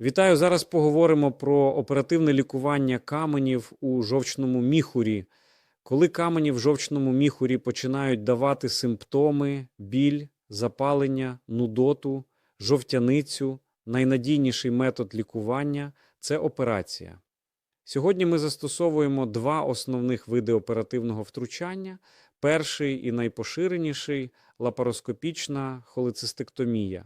Вітаю! Зараз поговоримо про оперативне лікування каменів у жовчному міхурі. Коли камені в жовчному міхурі починають давати симптоми, біль, запалення, нудоту, жовтяницю, найнадійніший метод лікування це операція. Сьогодні ми застосовуємо два основних види оперативного втручання. Перший і найпоширеніший лапароскопічна холецистектомія.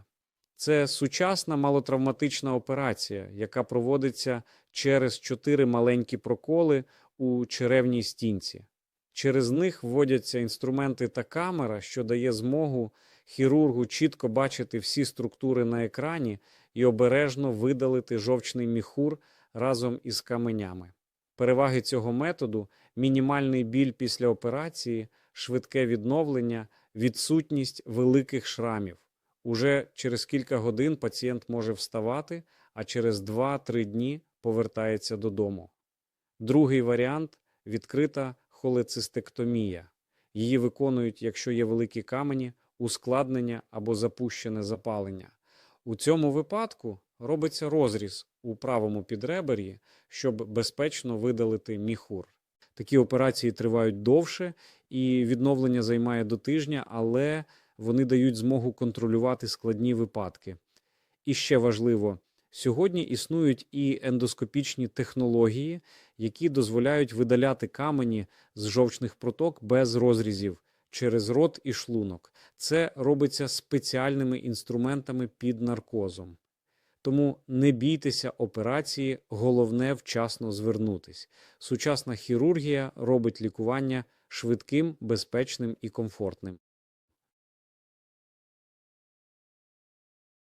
Це сучасна малотравматична операція, яка проводиться через чотири маленькі проколи у черевній стінці. Через них вводяться інструменти та камера, що дає змогу хірургу чітко бачити всі структури на екрані і обережно видалити жовчний міхур разом із каменями. Переваги цього методу мінімальний біль після операції, швидке відновлення, відсутність великих шрамів. Уже через кілька годин пацієнт може вставати, а через 2-3 дні повертається додому. Другий варіант відкрита холецистектомія. Її виконують, якщо є великі камені, ускладнення або запущене запалення. У цьому випадку робиться розріз у правому підребер'ї, щоб безпечно видалити міхур. Такі операції тривають довше, і відновлення займає до тижня, але вони дають змогу контролювати складні випадки. І ще важливо, сьогодні існують і ендоскопічні технології, які дозволяють видаляти камені з жовчних проток без розрізів через рот і шлунок. Це робиться спеціальними інструментами під наркозом. Тому не бійтеся операції, головне вчасно звернутись. Сучасна хірургія робить лікування швидким, безпечним і комфортним.